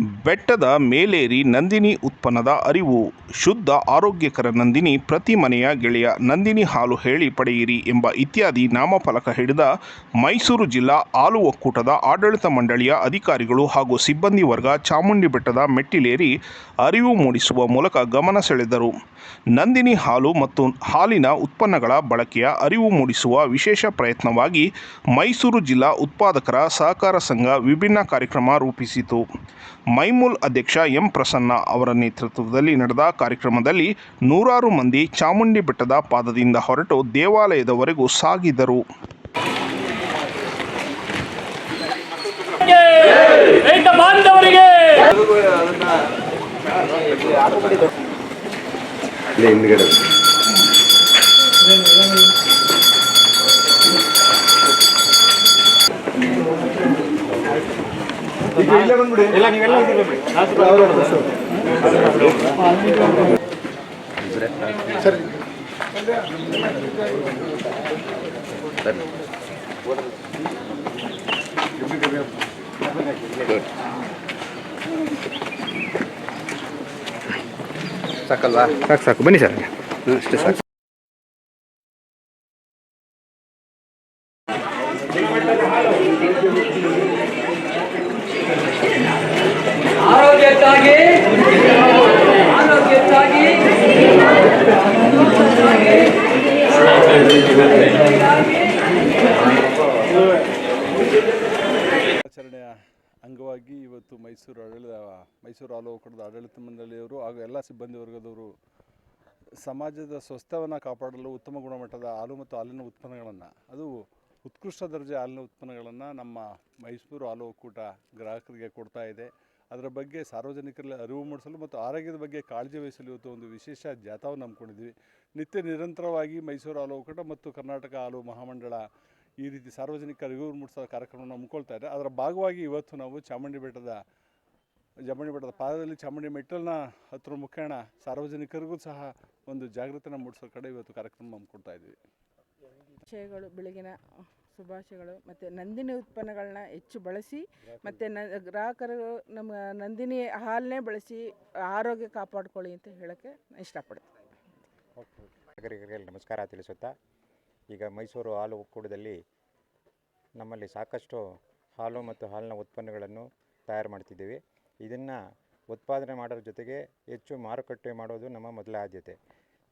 ಬೆಟ್ಟದ ಮೇಲೇರಿ ನಂದಿನಿ ಉತ್ಪನ್ನದ ಅರಿವು. ಶುದ್ಧ, ಆರೋಗ್ಯಕರ ನಂದಿನಿ ಪ್ರತಿ ಮನೆಯ ಗೆಳೆಯ ನಂದಿನಿ ಹಾಲು ಹೇಳಿ ಪಡೆಯಿರಿ ಎಂಬ ಇತ್ಯಾದಿ ನಾಮಫಲಕ ಹಿಡಿದ ಮೈಸೂರು ಜಿಲ್ಲಾ ಹಾಲು ಒಕ್ಕೂಟದ ಆಡಳಿತ ಮಂಡಳಿಯ ಅಧಿಕಾರಿಗಳು ಹಾಗೂ ಸಿಬ್ಬಂದಿ ವರ್ಗ ಚಾಮುಂಡಿ ಬೆಟ್ಟದ ಮೆಟ್ಟಿಲೇರಿ ಅರಿವು ಮೂಡಿಸುವ ಮೂಲಕ ಗಮನ ಸೆಳೆದರು. ನಂದಿನಿ ಹಾಲು ಮತ್ತು ಹಾಲಿನ ಉತ್ಪನ್ನಗಳ ಬಳಕೆಯ ಅರಿವು ಮೂಡಿಸುವ ವಿಶೇಷ ಪ್ರಯತ್ನವಾಗಿ ಮೈಸೂರು ಜಿಲ್ಲಾ ಉತ್ಪಾದಕರ ಸಹಕಾರ ಸಂಘ ವಿಭಿನ್ನ ಕಾರ್ಯಕ್ರಮ ರೂಪಿಸಿತು. ಮೈಮೂಲ್ ಅಧ್ಯಕ್ಷ ಎಂ ಪ್ರಸನ್ನ ಅವರ ನೇತೃತ್ವದಲ್ಲಿ ನಡೆದ ಕಾರ್ಯಕ್ರಮದಲ್ಲಿ ನೂರಾರು ಮಂದಿ ಚಾಮುಂಡಿ ಬೆಟ್ಟದ ಪಾದದಿಂದ ಹೊರಟು ದೇವಾಲಯದವರೆಗೂ ಸಾಗಿದರು. ಇಲ್ಲಿ ಸರ್. ಸಾಕಲ್ವಾ? ಸಾಕು ಸಾಕು. ಬನ್ನಿ ಸರ್. ಹ್ಞೂ ಅಷ್ಟೇ ಸಾಕು. ಆರೋಗ್ಯಕ್ಕಾಗಿ ಆರೋಗ್ಯಕ್ಕಾಗಿ. ಆಚರಣೆಯ ಅಂಗವಾಗಿ ಇವತ್ತು ಮೈಸೂರು ಆಡಳಿತ, ಮೈಸೂರು ಒಕ್ಕೂಟದ ಆಡಳಿತ ಮಂಡಳಿಯವರು ಹಾಗೂ ಎಲ್ಲ ಸಿಬ್ಬಂದಿ ವರ್ಗದವರು ಸಮಾಜದ ಸ್ವಸ್ಥವನ್ನು ಕಾಪಾಡಲು ಉತ್ತಮ ಗುಣಮಟ್ಟದ ಹಾಲು ಮತ್ತು ಹಾಲಿನ ಉತ್ಪನ್ನಗಳನ್ನು, ಅದು ಉತ್ಕೃಷ್ಟ ದರ್ಜೆ ಹಾಲಿನ ಉತ್ಪನ್ನಗಳನ್ನು ನಮ್ಮ ಮೈಸೂರು ಹಾಲು ಒಕ್ಕೂಟ ಗ್ರಾಹಕರಿಗೆ ಕೊಡ್ತಾ ಇದೆ. ಅದರ ಬಗ್ಗೆ ಸಾರ್ವಜನಿಕರಲ್ಲಿ ಅರಿವು ಮೂಡಿಸಲು ಮತ್ತು ಆರೋಗ್ಯದ ಬಗ್ಗೆ ಕಾಳಜಿ ವಹಿಸಲು ಇವತ್ತು ಒಂದು ವಿಶೇಷ ಜಾಥಾವನ್ನು ಹಮ್ಮಿಕೊಂಡಿದ್ದೀವಿ. ನಿತ್ಯ ನಿರಂತರವಾಗಿ ಮೈಸೂರು ಹಾಲು ಒಕ್ಕೂಟ ಮತ್ತು ಕರ್ನಾಟಕ ಹಾಲು ಮಹಾಮಂಡಳ ಈ ರೀತಿ ಸಾರ್ವಜನಿಕ ಅರಿವು ಮೂಡಿಸೋ ಕಾರ್ಯಕ್ರಮವನ್ನು ಹಮ್ಮಿಕೊಳ್ತಾ ಇದ್ದಾರೆ. ಅದರ ಭಾಗವಾಗಿ ಇವತ್ತು ನಾವು ಚಾಮುಂಡಿ ಬೆಟ್ಟದ ಚಾಮುಂಡಿ ಬೆಟ್ಟದ ಪಾದದಲ್ಲಿ ಚಾಮುಂಡಿ ಮೆಟ್ಟಲನ್ನ ಹತ್ತಿರ ಮುಖೇಣ ಸಾರ್ವಜನಿಕರಿಗೂ ಸಹ ಒಂದು ಜಾಗೃತಿನ ಮೂಡಿಸೋ ಕಡೆ ಇವತ್ತು ಕಾರ್ಯಕ್ರಮ ಹಮ್ಮಿಕೊಳ್ತಾ ಇದ್ದೀವಿ. ವಿಷಯಗಳು, ಬೆಳಗಿನ ಶುಭಾಶಯಗಳು. ಮತ್ತು ನಂದಿನಿ ಉತ್ಪನ್ನಗಳನ್ನ ಹೆಚ್ಚು ಬಳಸಿ, ಮತ್ತು ನ, ಗ್ರಾಹಕರು ನಮ್ಮ ನಂದಿನಿ ಹಾಲನ್ನೇ ಬಳಸಿ ಆರೋಗ್ಯ ಕಾಪಾಡ್ಕೊಳ್ಳಿ ಅಂತ ಹೇಳೋಕ್ಕೆ ಇಷ್ಟಪಡ್ತೀನಿ. ನಮಸ್ಕಾರ ತಿಳಿಸುತ್ತಾ, ಈಗ ಮೈಸೂರು ಹಾಲು ಒಕ್ಕೂಟದಲ್ಲಿ ನಮ್ಮಲ್ಲಿ ಸಾಕಷ್ಟು ಹಾಲು ಮತ್ತು ಹಾಲಿನ ಉತ್ಪನ್ನಗಳನ್ನು ತಯಾರು ಮಾಡ್ತಿದ್ದೀವಿ. ಇದನ್ನು ಉತ್ಪಾದನೆ ಮಾಡೋದ್ರ ಜೊತೆಗೆ ಹೆಚ್ಚು ಮಾರುಕಟ್ಟೆ ಮಾಡೋದು ನಮ್ಮ ಮೊದಲ ಆದ್ಯತೆ.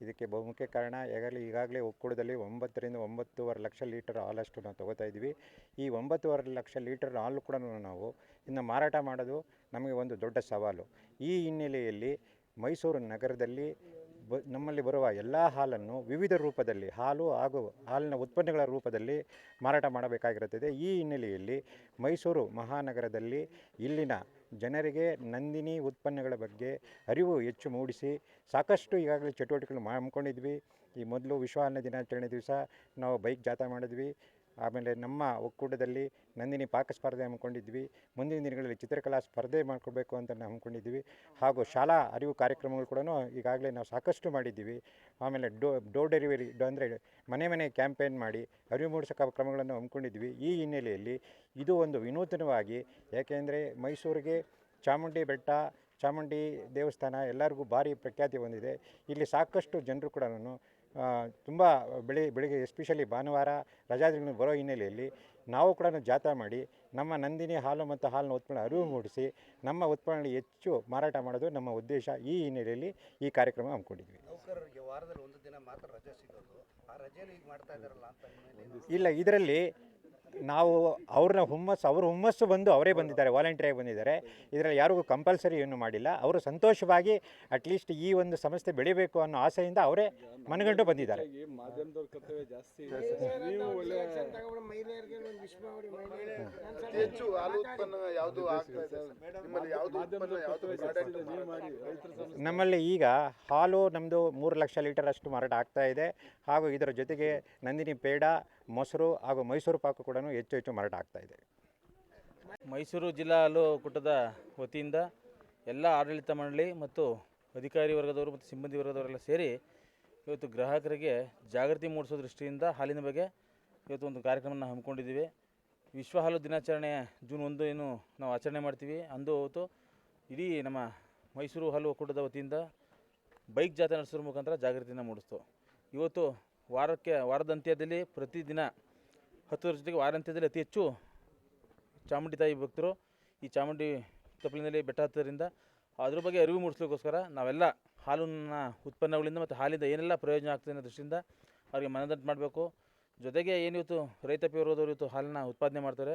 ಇದಕ್ಕೆ ಬಹುಮುಖ್ಯ ಕಾರಣ, ಈಗಾಗಲೇ ಈಗಾಗಲೇ ಒಕ್ಕೂಟದಲ್ಲಿ ಒಂಬತ್ತರಿಂದ ಒಂಬತ್ತೂವರೆ ಲಕ್ಷ ಲೀಟರ್ ಹಾಲಷ್ಟು ನಾವು ತೊಗೋತಾ ಇದ್ದೀವಿ. ಈ ಒಂಬತ್ತೂವರೆ ಲಕ್ಷ ಲೀಟರ್ ಹಾಲು ಕೂಡ ನಾವು ಇನ್ನು ಮಾರಾಟ ಮಾಡೋದು ನಮಗೆ ಒಂದು ದೊಡ್ಡ ಸವಾಲು. ಈ ಹಿನ್ನೆಲೆಯಲ್ಲಿ ಮೈಸೂರು ನಗರದಲ್ಲಿ ಬ, ನಮ್ಮಲ್ಲಿ ಬರುವ ಎಲ್ಲ ಹಾಲನ್ನು ವಿವಿಧ ರೂಪದಲ್ಲಿ, ಹಾಲು ಹಾಗೂ ಹಾಲಿನ ಉತ್ಪನ್ನಗಳ ರೂಪದಲ್ಲಿ ಮಾರಾಟ ಮಾಡಬೇಕಾಗಿರುತ್ತದೆ. ಈ ಹಿನ್ನೆಲೆಯಲ್ಲಿ ಮೈಸೂರು ಮಹಾನಗರದಲ್ಲಿ ಇಲ್ಲಿನ ಜನರಿಗೆ ನಂದಿನಿ ಉತ್ಪನ್ನಗಳ ಬಗ್ಗೆ ಅರಿವು ಹೆಚ್ಚು ಮೂಡಿಸಿ ಸಾಕಷ್ಟು ಈಗಾಗಲೇ ಚಟುವಟಿಕೆಗಳು ಮಾಡ್ಕೊಂಡಿದ್ವಿ. ಈ ಮೊದಲು ವಿಶ್ವ ಅನ್ನ ದಿನಾಚರಣೆ ದಿವಸ ನಾವು ಬೈಕ್ ಜಾಥಾ ಮಾಡಿದ್ವಿ. ಆಮೇಲೆ ನಮ್ಮ ಒಕ್ಕೂಟದಲ್ಲಿ ನಂದಿನಿ ಪಾಕ ಸ್ಪರ್ಧೆ ಹಮ್ಮಿಕೊಂಡಿದ್ವಿ. ಮುಂದಿನ ದಿನಗಳಲ್ಲಿ ಚಿತ್ರಕಲಾ ಸ್ಪರ್ಧೆ ಮಾಡ್ಕೋಬೇಕು ಅಂತ ನಾವು ಹಮ್ಮಿಕೊಂಡಿದ್ವಿ. ಹಾಗೂ ಶಾಲಾ ಅರಿವು ಕಾರ್ಯಕ್ರಮಗಳು ಕೂಡ ಈಗಾಗಲೇ ನಾವು ಸಾಕಷ್ಟು ಮಾಡಿದ್ದೀವಿ. ಆಮೇಲೆ ಡೋ ಡೋರ್ ಡೆಲಿವರಿ ಅಂದರೆ ಮನೆ ಮನೆ ಕ್ಯಾಂಪೇನ್ ಮಾಡಿ ಅರಿವು ಮೂಡಿಸೋ ಕ್ರಮಗಳನ್ನು ಹಮ್ಮಿಕೊಂಡಿದ್ವಿ. ಈ ಹಿನ್ನೆಲೆಯಲ್ಲಿ ಇದು ಒಂದು ವಿನೂತನವಾಗಿ, ಯಾಕೆಂದರೆ ಮೈಸೂರಿಗೆ ಚಾಮುಂಡಿ ಬೆಟ್ಟ, ಚಾಮುಂಡಿ ದೇವಸ್ಥಾನ ಎಲ್ಲರಿಗೂ ಭಾರಿ ಪ್ರಖ್ಯಾತಿ ಹೊಂದಿದೆ. ಇಲ್ಲಿ ಸಾಕಷ್ಟು ಜನರು ಕೂಡ ತುಂಬ ಬೆಳಿ ಬೆಳಿಗ್ಗೆ ಎಸ್ಪೆಷಲಿ ಭಾನುವಾರ ರಜಾದಿನ ಬರೋ ಹಿನ್ನೆಲೆಯಲ್ಲಿ ನಾವು ಕೂಡ ಜಾಥಾ ಮಾಡಿ ನಮ್ಮ ನಂದಿನಿ ಹಾಲು ಮತ್ತು ಹಾಲಿನ ಉತ್ಪನ್ನ ಅರಿವು ಮೂಡಿಸಿ ನಮ್ಮ ಉತ್ಪನ್ನ ಹೆಚ್ಚು ಮಾರಾಟ ಮಾಡೋದು ನಮ್ಮ ಉದ್ದೇಶ ಈ ಹಿನ್ನೆಲೆಯಲ್ಲಿ ಈ ಕಾರ್ಯಕ್ರಮ ಹಮ್ಮಿಕೊಂಡಿದ್ವಿ. ವಾರದಲ್ಲಿ ಒಂದು ದಿನ ಮಾತ್ರ ರಜೆ ಸಿಗೋದು. ಆ ರಜೆಯಲ್ಲಿ ಈಗ ಮಾಡ್ತಾ ಇದ್ದಾರಲ್ಲ ಅಂತ ಇಲ್ಲ ಇದರಲ್ಲಿ ನಾವು ಅವ್ರನ್ನ ಹುಮ್ಮಸ್ಸು ಅವ್ರ ಹುಮ್ಮಸ್ಸು ಬಂದು ಅವರೇ ಬಂದಿದ್ದಾರೆ ವಾಲಂಟಿಯರಾಗಿ ಬಂದಿದ್ದಾರೆ. ಇದರಲ್ಲಿ ಯಾರಿಗೂ ಕಂಪಲ್ಸರಿ ಏನು ಮಾಡಿಲ್ಲ. ಅವರು ಸಂತೋಷವಾಗಿ ಅಟ್ಲೀಸ್ಟ್ ಈ ಒಂದು ಸಂಸ್ಥೆ ಬೆಳಿಬೇಕು ಅನ್ನೋ ಆಸೆಯಿಂದ ಅವರೇ ಮನಗಂಡು ಬಂದಿದ್ದಾರೆ. ಹೆಚ್ಚು ಹಾಲು ಉತ್ಪನ್ನ ಯಾವುದು ಆಗ್ತಾ ಇದೆ? ನಿಮ್ಮಲ್ಲಿ ಯಾವುದು ಉತ್ಪನ್ನ ಯಾವುದು ಜಾಸ್ತಿ ಇದೆ. ಮಾಡಿ ನಮ್ಮಲ್ಲಿ ಈಗ ಹಾಲು ನಮ್ಮದು ಮೂರು ಲಕ್ಷ ಲೀಟರ್ ಅಷ್ಟು ಮಾರಾಟ ಆಗ್ತಾ ಇದೆ. ಹಾಗೂ ಇದರ ಜೊತೆಗೆ ನಂದಿನಿ ಪೇಡ ಮೊಸರು ಹಾಗೂ ಮೈಸೂರು ಪಾಕು ಕೂಡ ಹೆಚ್ಚು ಹೆಚ್ಚು ಮಾರಾಟ ಆಗ್ತಾ ಇದೆ. ಮೈಸೂರು ಜಿಲ್ಲಾ ಹಾಲು ಕೂಟದ ವತಿಯಿಂದ ಎಲ್ಲ ಆಡಳಿತ ಮಂಡಳಿ ಮತ್ತು ಅಧಿಕಾರಿ ವರ್ಗದವರು ಮತ್ತು ಸಿಬ್ಬಂದಿ ವರ್ಗದವರೆಲ್ಲ ಸೇರಿ ಇವತ್ತು ಗ್ರಾಹಕರಿಗೆ ಜಾಗೃತಿ ಮೂಡಿಸೋ ದೃಷ್ಟಿಯಿಂದ ಹಾಲಿನ ಬಗ್ಗೆ ಇವತ್ತು ಒಂದು ಕಾರ್ಯಕ್ರಮನ ಹಮ್ಮಿಕೊಂಡಿದ್ದೀವಿ. ವಿಶ್ವ ಹಾಲು ದಿನಾಚರಣೆ ಜೂನ್ ಒಂದು ಏನು ನಾವು ಆಚರಣೆ ಮಾಡ್ತೀವಿ. ಅಂದು ಅವತ್ತು ಇಡೀ ನಮ್ಮ ಮೈಸೂರು ಹಾಲು ಒಕ್ಕೂಟದ ವತಿಯಿಂದ ಬೈಕ್ ಜಾಥೆ ನಡೆಸೋದ್ರ ಮುಖಾಂತರ ಜಾಗೃತಿಯನ್ನು ಮೂಡಿಸ್ತು. ಇವತ್ತು ವಾರಕ್ಕೆ ವಾರದ ಅಂತ್ಯದಲ್ಲಿ ಪ್ರತಿದಿನ ಹತ್ತು ಜೊತೆಗೆ ವಾರಾಂತ್ಯದಲ್ಲಿ ಅತಿ ಹೆಚ್ಚು ಚಾಮುಂಡಿ ತಾಯಿ ಭಕ್ತರು ಈ ಚಾಮುಂಡಿ ತಪ್ಪಲಿನಲ್ಲಿ ಬೆಟ್ಟ ಹತ್ತೋದ್ರಿಂದ ಅದ್ರ ಬಗ್ಗೆ ಅರಿವು ಮೂಡಿಸ್ಲಿಕ್ಕೋಸ್ಕರ ನಾವೆಲ್ಲ ಹಾಲಿನ ಉತ್ಪನ್ನಗಳಿಂದ ಮತ್ತು ಹಾಲಿಂದ ಏನೆಲ್ಲ ಪ್ರಯೋಜನ ಆಗ್ತದೆ ಅನ್ನೋ ದೃಷ್ಟಿಯಿಂದ ಅವರಿಗೆ ಮನದಟ್ಟು ಮಾಡಬೇಕು. ಜೊತೆಗೆ ಏನಿವತ್ತು ರೈತಾಪಿ ವರ್ಗದವರು ಇವತ್ತು ಹಾಲನ್ನ ಉತ್ಪಾದನೆ ಮಾಡ್ತಾರೆ,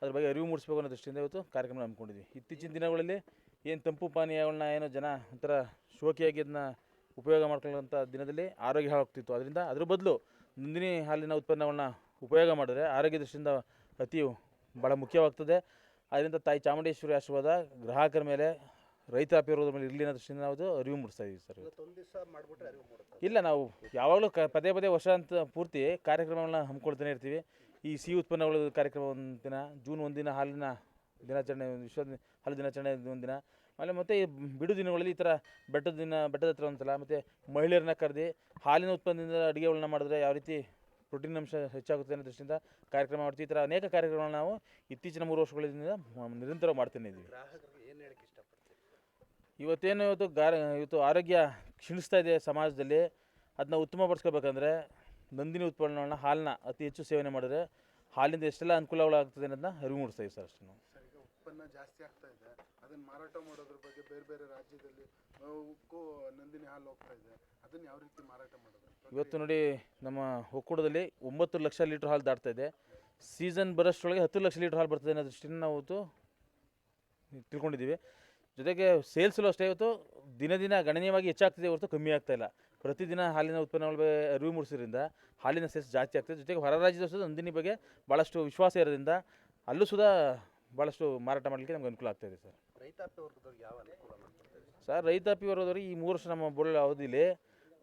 ಅದ್ರ ಬಗ್ಗೆ ಅರಿವು ಮೂಡಿಸ್ಬೇಕು ಅನ್ನೋ ದೃಷ್ಟಿಯಿಂದ ಇವತ್ತು ಕಾರ್ಯಕ್ರಮ ಹಮ್ಮಿಕೊಂಡಿದ್ವಿ. ಇತ್ತೀಚಿನ ದಿನಗಳಲ್ಲಿ ಏನು ತಂಪು ಪಾನೀಯಗಳನ್ನ ಏನೋ ಜನ ಒಂಥರ ಶೋಕಿಯಾಗಿ ಅದನ್ನ ಉಪಯೋಗ ಮಾಡ್ಕೊಳ್ಳೋಂಥ ದಿನದಲ್ಲಿ ಆರೋಗ್ಯ ಹಾಳಾಗ್ತಿತ್ತು. ಅದರಿಂದ ಅದ್ರ ಬದಲು ನಂದಿನಿ ಹಾಲಿನ ಉತ್ಪನ್ನಗಳನ್ನ ಉಪಯೋಗ ಮಾಡಿದ್ರೆ ಆರೋಗ್ಯ ದೃಷ್ಟಿಯಿಂದ ಅತಿ ಭಾಳ ಮುಖ್ಯವಾಗ್ತದೆ. ಅದರಿಂದ ತಾಯಿ ಚಾಮುಂಡೇಶ್ವರಿ ಆಶೀರ್ವಾದ ಗ್ರಾಹಕರ ಮೇಲೆ ರೈತಾಪಿ ಇರೋದ್ರ ಮೇಲೆ ಇರಲಿ ಅನ್ನೋ ದೃಷ್ಟಿಯಿಂದ ನಾವು ಅರಿವು ಮೂಡಿಸ್ತಾ ಇದ್ದೀವಿ ಸರ್. ಇಲ್ಲ ನಾವು ಯಾವಾಗಲೂ ಕ ಪದೇ ಪದೇ ವರ್ಷ ಅಂತ ಪೂರ್ತಿ ಕಾರ್ಯಕ್ರಮಗಳನ್ನ ಹಮ್ಮಿಕೊಳ್ತಾನೆ ಇರ್ತೀವಿ. ಈ ಸಿಹಿ ಉತ್ಪನ್ನಗಳ ಕಾರ್ಯಕ್ರಮ ಒಂದು ದಿನ ಜೂನ್ ಒಂದಿನ ಹಾಲಿನ ದಿನಾಚರಣೆ ವಿಶ್ವ ಹಾಲು ದಿನಾಚರಣೆ ಒಂದಿನ ಆಮೇಲೆ ಮತ್ತು ಈ ಬಿಡು ದಿನಗಳಲ್ಲಿ ಈ ಥರ ಬೆಟ್ಟದ ದಿನ ಬೆಟ್ಟದ ಹತ್ರ ಒಂದ್ಸಲ ಮತ್ತು ಮಹಿಳೆಯರನ್ನ ಕರೆದು ಹಾಲಿನ ಉತ್ಪನ್ನದಿಂದ ಅಡುಗೆಗಳನ್ನ ಮಾಡಿದ್ರೆ ಯಾವ ರೀತಿ ಪ್ರೋಟೀನ್ ಅಂಶ ಹೆಚ್ಚಾಗುತ್ತೆ ಅನ್ನೋ ದೃಷ್ಟಿಯಿಂದ ಕಾರ್ಯಕ್ರಮ ಮಾಡ್ತೀವಿ. ಈ ಥರ ಅನೇಕ ಕಾರ್ಯಕ್ರಮಗಳನ್ನ ನಾವು ಇತ್ತೀಚಿನ ಮೂರು ವರ್ಷಗಳಿಂದ ನಿರಂತರ ಮಾಡ್ತಾನೆ ಇದ್ದೀವಿ ಗ್ರಾಹಕರಿಗೆ ಏನು ಹೇಳಕ್ಕೆ ಇಷ್ಟಪಡ್ತೀರಿ ಇವತ್ತೇನು ಇವತ್ತು ಗಾರ ಇವತ್ತು ಆರೋಗ್ಯ ಕ್ಷೀಣಿಸ್ತಾ ಇದೆ ಸಮಾಜದಲ್ಲಿ ಅದನ್ನ ಉತ್ತಮಪಡಿಸ್ಕೋಬೇಕಂದ್ರೆ ನಂದಿನಿ ಉತ್ಪನ್ನಗಳನ್ನ ಹಾಲನ್ನ ಅತಿ ಹೆಚ್ಚು ಸೇವನೆ ಮಾಡಿದ್ರೆ ಹಾಲಿಂದ ಎಷ್ಟೆಲ್ಲ ಅನುಕೂಲಗಳಾಗ್ತದೆ ಅನ್ನೋದನ್ನ ಅರಿವು ಮೂಡಿಸ್ತಾ ಇದ್ದೀವಿ ಸರ್ ಅಷ್ಟೇ ನಾವು. ಸರ್ ಈಗ ಉತ್ಪನ್ನ ಜಾಸ್ತಿ ಆಗ್ತಾ ಇದೆ. ಅದನ್ನ ಮಾರಾಟ ಮಾಡೋದ್ರ ಬಗ್ಗೆ ಬೇರೆ ಬೇರೆ ರಾಜ್ಯದಲ್ಲಿ ನಂದಿನಿ ಹಾಲು ಹೋಗ್ತಾ ಇದೆ. ಅದನ್ನ ಯಾವ ರೀತಿ ಮಾರಾಟ ಮಾಡೋದು? ಇವತ್ತು ನೋಡಿ ನಮ್ಮ ಒಕ್ಕೂಟದಲ್ಲಿ ಒಂಬತ್ತು ಲಕ್ಷ ಲೀಟ್ರ್ ಹಾಲು ದಾಟ್ತಾ ಇದೆ. ಸೀಸನ್ ಬರೋಷ್ಟರೊಳಗೆ ಹತ್ತು ಲಕ್ಷ ಲೀಟ್ರ್ ಹಾಲು ಬರ್ತದೆ ಅನ್ನೋ ದೃಷ್ಟಿಯಿಂದ ನಾವು ಇವತ್ತು ತಿಳ್ಕೊಂಡಿದ್ದೀವಿ. ಜೊತೆಗೆ ಸೇಲ್ಸಲ್ಲೂ ಅಷ್ಟೇ ಇವತ್ತು ದಿನ ದಿನ ಗಣನೀಯವಾಗಿ ಹೆಚ್ಚಾಗ್ತಿದೆ ಹೊರತು ಕಮ್ಮಿ ಆಗ್ತಾ ಇಲ್ಲ. ಪ್ರತಿದಿನ ಹಾಲಿನ ಉತ್ಪನ್ನಗಳ ಬಗ್ಗೆ ಅರಿವು ಮೂಡಿಸೋದ್ರಿಂದ ಹಾಲಿನ ಸೇಲ್ಸ್ ಜಾಸ್ತಿ ಆಗ್ತದೆ. ಜೊತೆಗೆ ಹೊರ ರಾಜ್ಯದ ಸುದ ನಂದಿನಿ ಬಗ್ಗೆ ಭಾಳಷ್ಟು ವಿಶ್ವಾಸ ಇರೋದ್ರಿಂದ ಅಲ್ಲೂ ಸುದಾ ಭಾಳಷ್ಟು ಮಾರಾಟ ಮಾಡಲಿಕ್ಕೆ ನಮ್ಗೆ ಅನುಕೂಲ ಆಗ್ತಾಯಿದೆ ಸರ್. ರೈತಾಪಿ ವರ್ಗದವ್ರಿಗೆ ಯಾವ ಅನುಕೂಲ ಸರ್ ರೈತಾಪಿ ವರ್ಗದವ್ರಿಗೆ ಈ ಮೂರು ವರ್ಷ ನಮ್ಮ ಬೋಳ ಅವಧಿಲಿ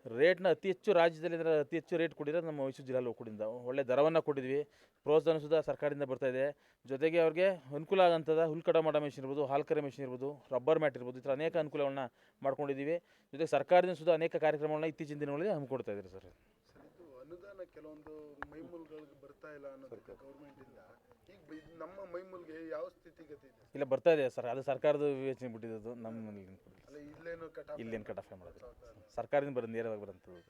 ರೇಟ್ನ ಅತಿ ಹೆಚ್ಚು ರಾಜ್ಯದಲ್ಲಿ ಅಂದ್ರೆ ಅತಿ ಹೆಚ್ಚು ರೇಟ್ ಕೊಟ್ಟಿರೋದು ನಮ್ಮ ಮೈಸೂರು ಜಿಲ್ಲಾ ಒಕ್ಕೂಟದಿಂದ ಒಳ್ಳೆ ದರವನ್ನು ಕೊಟ್ಟಿದ್ವಿ. ಪ್ರೋತ್ಸಾಹ ಸುಧಾ ಸರ್ಕಾರದಿಂದ ಬರ್ತಾ ಇದೆ. ಜೊತೆಗೆ ಅವ್ರಿಗೆ ಅನುಕೂಲ ಆಗೋಂಥದ್ದು ಹುಲ್ ಕಟಾವು ಮಾಡೋ ಮೆಷಿನ್ ಇರ್ಬೋದು ಹಾಲು ಕರೆ ಮೆಷಿನ್ ಇರ್ಬೋದು ರಬ್ಬರ್ ಮ್ಯಾಟ್ ಇರ್ಬೋದು ಈ ಥರ ಅನೇಕ ಅನುಕೂಲಗಳನ್ನ ಮಾಡ್ಕೊಂಡಿದ್ದೀವಿ. ಜೊತೆಗೆ ಸರ್ಕಾರದಿಂದ ಸುಧಾ ಅನೇಕ ಕಾರ್ಯಕ್ರಮಗಳನ್ನ ಇತ್ತೀಚಿನ ದಿನಗಳಲ್ಲಿ ಹಮ್ಮಿಕೊಡ್ತಾ ಇದ್ದಾರೆ ಸರ್. ಅನುದಾನ ಕೆಲವೊಂದು ಮೈಮೂಲ್ಗಳಿಗೆ ಬರ್ತಾ ಇಲ್ಲ ಅನ್ನೋದಕ್ಕೆ ಈಗ ನಮ್ಮ ಮೈಮೂಲ್ಗೆ ಯಾವ ಸ್ಥಿತಿಗತಿ ಇದೆ? ಇಲ್ಲ ಬರ್ತಾ ಇದೆ ಸರ್. ಅದು ಸರ್ಕಾರದ ವಿವೇಚನೆ ಬಿಟ್ಟಿದ್ದು ನಮ್ಮ ಇಲ್ಲೇನು ಕಟಾಫ್ ಇಲ್ಲೇನು ಮಾಡೋದು ಸರ್ಕಾರದಿಂದ ಬರೋದು ನೇರವಾಗಿ ಬರೋಂಥದ್ದು.